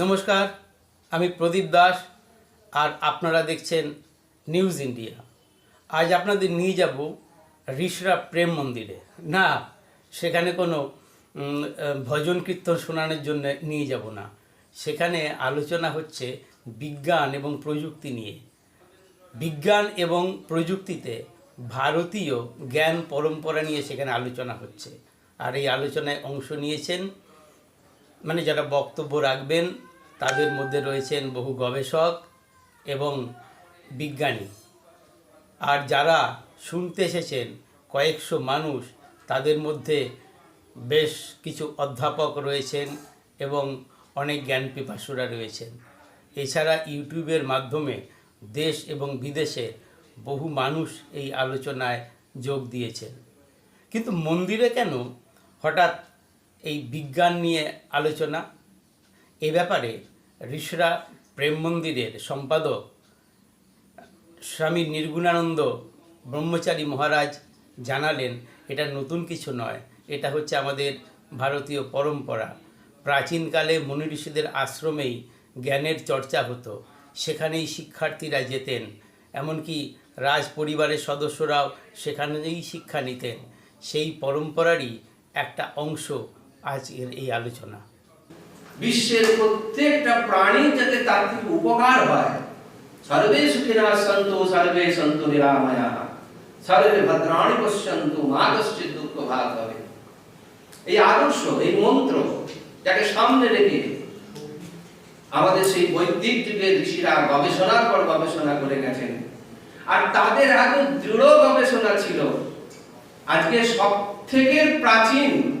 নমস্কার, আমি প্রদীপ দাস আর আপনারা দেখছেন নিউজ ইন্ডিয়া আজ আপনাদের নিয়ে যাব ঋষরা প্রেম মন্দিরে। না, সেখানে কোনো ভজন কীর্তন শোনানোর জন্য নিয়ে যাব না। সেখানে আলোচনা হচ্ছে বিজ্ঞান এবং প্রযুক্তি নিয়ে। বিজ্ঞান এবং প্রযুক্তিতে ভারতীয় জ্ঞান পরম্পরা নিয়ে সেখানে আলোচনা হচ্ছে। আর এই আলোচনায় অংশ নিয়েছেন মানে যারা বক্তব্য রাখবেন তাদের মধ্যে রয়েছেন বহু গবেষক এবং বিজ্ঞানী। আর যারা শুনতে এসেছেন, কয়েকশো মানুষ, তাদের মধ্যে বেশ কিছু অধ্যাপক রয়েছেন এবং অনেক জ্ঞান পিপাসুরা রয়েছেন। এছাড়া ইউটিউবের মাধ্যমে দেশ এবং বিদেশে বহু মানুষ এই আলোচনায় যোগ দিয়েছেন। কিন্তু মন্দিরে কেন হঠাৎ এই বিজ্ঞান নিয়ে আলোচনা? এ ব্যাপারে ঋষরা প্রেম মন্দিরের সম্পাদক স্বামী নির্গুণানন্দ ব্রহ্মচারী মহারাজ জানালেন, এটা নতুন কিছু নয়। এটা হচ্ছে আমাদের ভারতীয় পরম্পরা। প্রাচীনকালে মুনি ঋষিদের আশ্রমেই জ্ঞানের চর্চা হতো। সেখানেই শিক্ষার্থীরা যেতেন। এমনকি রাজ পরিবারের সদস্যরাও সেখানেই শিক্ষা নিতেন। সেই পরম্পরারই একটা অংশ আজকের এই আলোচনা। বিশ্বের প্রত্যেকটা প্রাণী যাতে তার থেকে উপকার হয়। সর্বে সুখিনা সন্তু, সর্বে সন্তু নিরাময়া। সর্বে ভদ্রাণি পশ্যন্তু, মা কশ্চিৎ দুঃখ ভাগ হবে। এই আদর্শ, এই মন্ত্র যাকে সামনে রেখে আমাদের সেই বৈদিক যুগের ঋষিরা গবেষণার পর গবেষণা করে গেছেন। আর তাদের এত দৃঢ় গবেষণা ছিল, আজকে সব থেকে প্রাচীন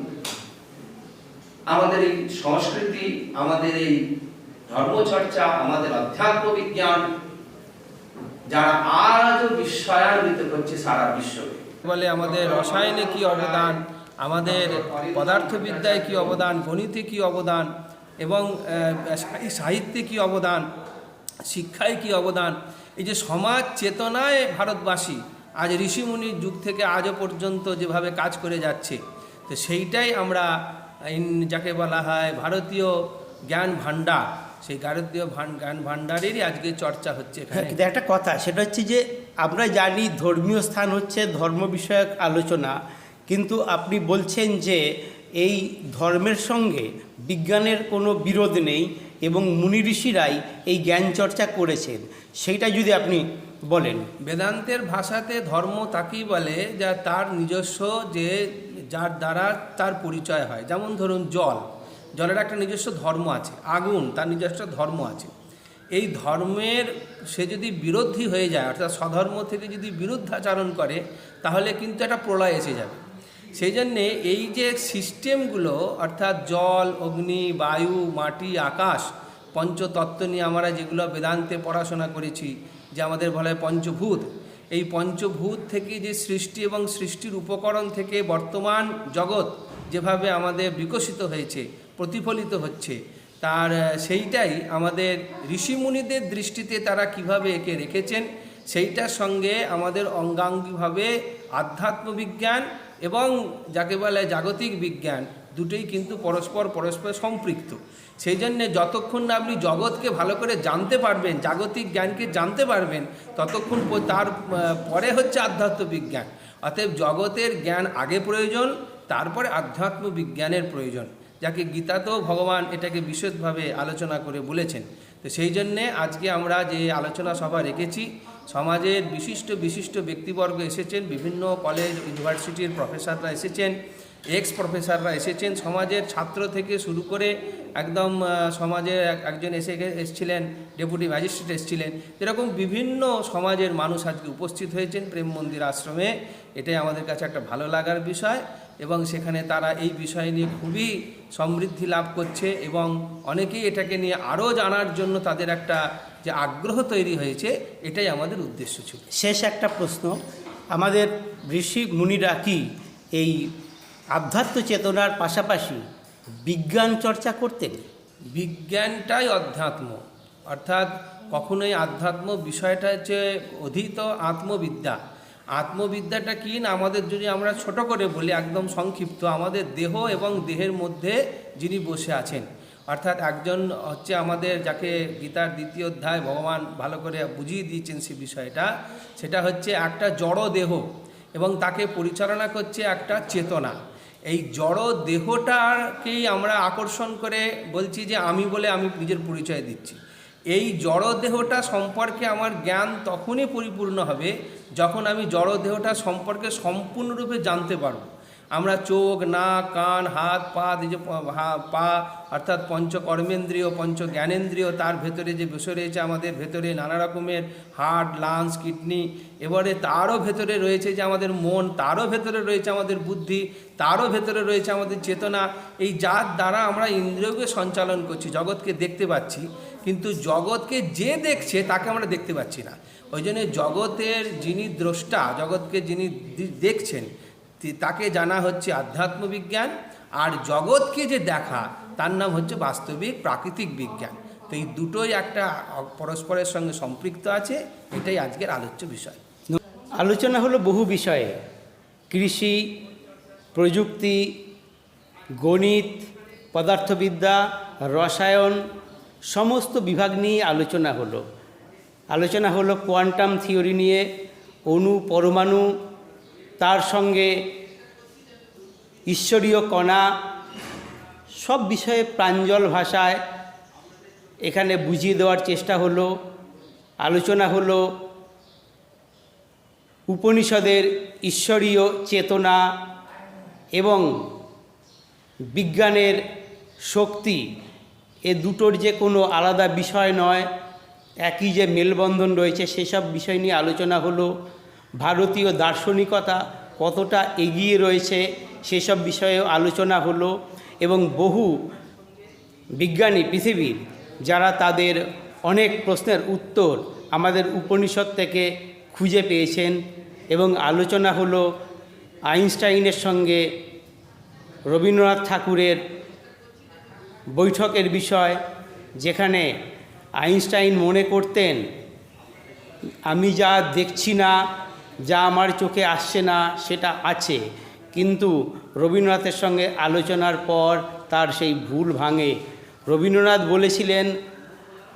আমাদের এই সংস্কৃতি, আমাদের এই ধর্মচর্চা, আমাদের অধ্যাত্ম বিজ্ঞান, যারা আজও বিশ্বায়নিত করছে সারা বিশ্বকে। বলে আমাদের রসায়নে কি অবদান, আমাদের পদার্থবিদ্যায় কি অবদান, গণিতে কি অবদান, এবং সাহিত্যে কি অবদান, শিক্ষায় কি অবদান, এই যে সমাজ চেতনায় ভারতবাসী, আজ ঋষিমুনির যুগ থেকে আজও পর্যন্ত যেভাবে কাজ করে যাচ্ছে, তো সেইটাই আমরা যাকে বলা হয় ভারতীয় জ্ঞান ভাণ্ডার সেই ভারতীয় ভান- জ্ঞান ভাণ্ডারেরই আজকে চর্চা হচ্ছে হ্যাঁ, কিন্তু একটা কথা সেটা হচ্ছে যে আমরা জানি ধর্মীয় স্থান হচ্ছে ধর্ম বিষয়ক আলোচনা কিন্তু আপনি বলছেন যে এই ধর্মের সঙ্গে বিজ্ঞানের কোনো বিরোধ নেই এবং মুনি ঋষিরাই এই জ্ঞান চর্চা করেছেন সেইটা যদি আপনি বলেন। বেদান্তের ভাষাতে ধর্ম তাকেই বলে যা তার নিজস্ব যে যার দ্বারা তার পরিচয় হয়। যেমন ধরুন জল, জলের একটা নিজস্ব ধর্ম আছে, আগুন তার নিজস্ব ধর্ম আছে। এই ধর্মের সে যদি বিরোধী হয়ে যায়, অর্থাৎ স্বধর্ম থেকে যদি বিরুদ্ধাচরণ করে, তাহলে কিন্তু একটা প্রলয় এসে যাবে। সেই জন্যে এই যে সিস্টেমগুলো অর্থাৎ জল, অগ্নি, বায়ু, মাটি, আকাশ, পঞ্চতত্ত্ব নিয়ে আমরা যেগুলো বেদান্তে পড়াশোনা করেছি, যে আমাদের বলা পঞ্চভূত এই পঞ্চভূত থেকে যে সৃষ্টি এবং সৃষ্টির উপকরণ থেকে বর্তমান জগৎ যেভাবে আমাদের বিকশিত হয়েছে, প্রতিফলিত হচ্ছে, তার সেইটাই আমাদের ঋষিমুনিদের দৃষ্টিতে তারা কীভাবে একে রেখেছেন, সেইটার সঙ্গে আমাদের অঙ্গাঙ্গিভাবে আধ্যাত্মবিজ্ঞান এবং যাকে বলে জাগতিক বিজ্ঞান দুটোই কিন্তু পরস্পর পরস্পর সম্পৃক্ত। সেই জন্যে যতক্ষণ না আপনি জগৎকে ভালো করে জানতে পারবেন, জাগতিক জ্ঞানকে জানতে পারবেন, ততক্ষণ তার পরে হচ্ছে আধ্যাত্ম বিজ্ঞান। অতএব জগতের জ্ঞান আগে প্রয়োজন, তারপরে আধ্যাত্ম বিজ্ঞানের প্রয়োজন, যাকে গীতাতেও ভগবান এটাকে বিশদভাবে আলোচনা করে বলেছেন। তো সেই জন্যে আজকে আমরা যে আলোচনা সভা রেখেছি, সমাজের বিশিষ্ট বিশিষ্ট ব্যক্তিবর্গ এসেছেন, বিভিন্ন কলেজ ইউনিভার্সিটির প্রফেসররা এসেছেন। এক্স প্রফেসররা এসেছেন। সমাজের ছাত্র থেকে শুরু করে একদম এক- একজন এসে এসেছিলেন ডেপুটি ম্যাজিস্ট্রেট এসেছিলেন। এরকম বিভিন্ন সমাজের মানুষ আজকে উপস্থিত হয়েছেন প্রেম মন্দির আশ্রমে, এটাই আমাদের কাছে একটা ভালো লাগার বিষয় এবং সেখানে তারা এই বিষয় নিয়ে খুবই সমৃদ্ধি লাভ করছে এবং অনেকেই এটাকে নিয়ে আরও জানার জন্য তাদের একটা যে আগ্রহ তৈরি হয়েছে, এটাই আমাদের উদ্দেশ্য ছিল। শেষ একটা প্রশ্ন। আমাদের ঋষি মুনিরা কি এই আধ্যাত্ম চেতনার পাশাপাশি বিজ্ঞান চর্চা করতেন। বিজ্ঞানটাই অধ্যাত্ম। অর্থাৎ কখনোই আধ্যাত্ম বিষয়টা হচ্ছে অধীত আত্মবিদ্যা। আত্মবিদ্যাটা কি না? আমাদের যদি আমরা ছোট করে বলি, একদম সংক্ষিপ্ত, আমাদের দেহ এবং দেহের মধ্যে যিনি বসে আছেন। অর্থাৎ একজন হচ্ছে আমাদের যাকে গীতার দ্বিতীয় অধ্যায় ভগবান ভালো করে বুঝিয়ে দিয়েছেন সে বিষয়টা, সেটা হচ্ছে একটা জড় দেহ এবং তাকে পরিচালনা করছে একটা চেতনা। এই জড় দেহটাকেই আমরা আকর্ষণ করে বলছি যে আমি বলে আমি নিজের পরিচয় দিচ্ছি। এই জড় দেহটা সম্পর্কে আমার জ্ঞান তখনই পরিপূর্ণ হবে যখন আমি জড় দেহটা সম্পর্কে সম্পূর্ণরূপে জানতে পারব। আমরা চোখ, নাক, কান, হাত, পা যে পা, অর্থাৎ পঞ্চ কর্মেন্দ্রীয় পঞ্চ জ্ঞানেন্দ্রিয় তার ভেতরে যে বসে রয়েছে আমাদের ভেতরে নানা রকমের হার্ট, লাংস, কিডনি, এবারে তারও ভেতরে রয়েছে যে আমাদের মন, তারও ভেতরে রয়েছে আমাদের বুদ্ধি, তারও ভেতরে রয়েছে আমাদের চেতনা। এই যার দ্বারা আমরা ইন্দ্রিয়কে সঞ্চালন করছি, জগৎকে দেখতে পাচ্ছি, কিন্তু জগৎকে যে দেখছে তাকে আমরা দেখতে পাচ্ছি না। ওই জন্য জগতের যিনি দ্রষ্টা, জগৎকে যিনি দেখছেন তাকে জানা হচ্ছে আধ্যাত্ম বিজ্ঞান আর জগৎকে যে দেখা, তার নাম হচ্ছে বাস্তবিক প্রাকৃতিক বিজ্ঞান। তো এই দুটোই একটা পরস্পরের সঙ্গে সম্পৃক্ত আছে, এটাই আজকের আলোচ্য বিষয়। আলোচনা হলো বহু বিষয়ে। কৃষি, প্রযুক্তি, গণিত, পদার্থবিদ্যা, রসায়ন, সমস্ত বিভাগ নিয়ে আলোচনা হলো। আলোচনা হলো কোয়ান্টাম থিওরি নিয়ে, অণু, পরমাণু তার সঙ্গে ঈশ্বরীয় কণা, সব বিষয়ে প্রাঞ্জল ভাষায় এখানে বুঝিয়ে দেওয়ার চেষ্টা হলো, আলোচনা হলো, উপনিষদের ঈশ্বরীয় চেতনা এবং বিজ্ঞানের শক্তি এ দুটোর যে কোনো আলাদা বিষয় নয়, একই যে মেলবন্ধন রয়েছে সেসব বিষয় নিয়ে আলোচনা হলো। ভারতীয় দার্শনিকতা কতটা এগিয়ে রয়েছে সেসব বিষয়েও আলোচনা হলো এবং বহু বিজ্ঞানী পৃথিবীর যারা তাদের অনেক প্রশ্নের উত্তর আমাদের উপনিষদ থেকে খুঁজে পেয়েছেন এবং আলোচনা হলো আইনস্টাইনের সঙ্গে রবীন্দ্রনাথ ঠাকুরের বৈঠকের বিষয়, যেখানে আইনস্টাইন মনে করতেন, আমি যা দেখছি না যা আমার চোখে আসছে না, সেটা আছে। কিন্তু রবীন্দ্রনাথের সঙ্গে আলোচনার পর তার সেই ভুল ভাঙে। রবীন্দ্রনাথ বলেছিলেন,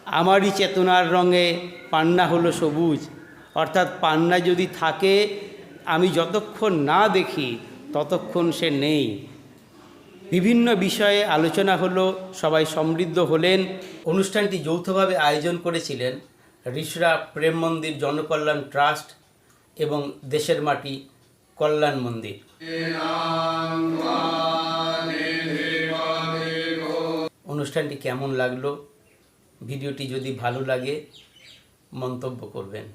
আমারই চেতনার রঙে পান্না হলো সবুজ। অর্থাৎ পান্না যদি থাকে, আমি যতক্ষণ না দেখি, ততক্ষণ সে নেই। বিভিন্ন বিষয়ে আলোচনা হলো, সবাই সমৃদ্ধ হলেন। অনুষ্ঠানটি যৌথভাবে আয়োজন করেছিলেন ঋষরা প্রেম মন্দির জনকল্যাণ ট্রাস্ট এবং দেশের মাটি কল্যাণ মন্দির। অনুষ্ঠানটি কেমন লাগল? ভিডিওটি যদি ভালো লাগে মন্তব্য করবেন।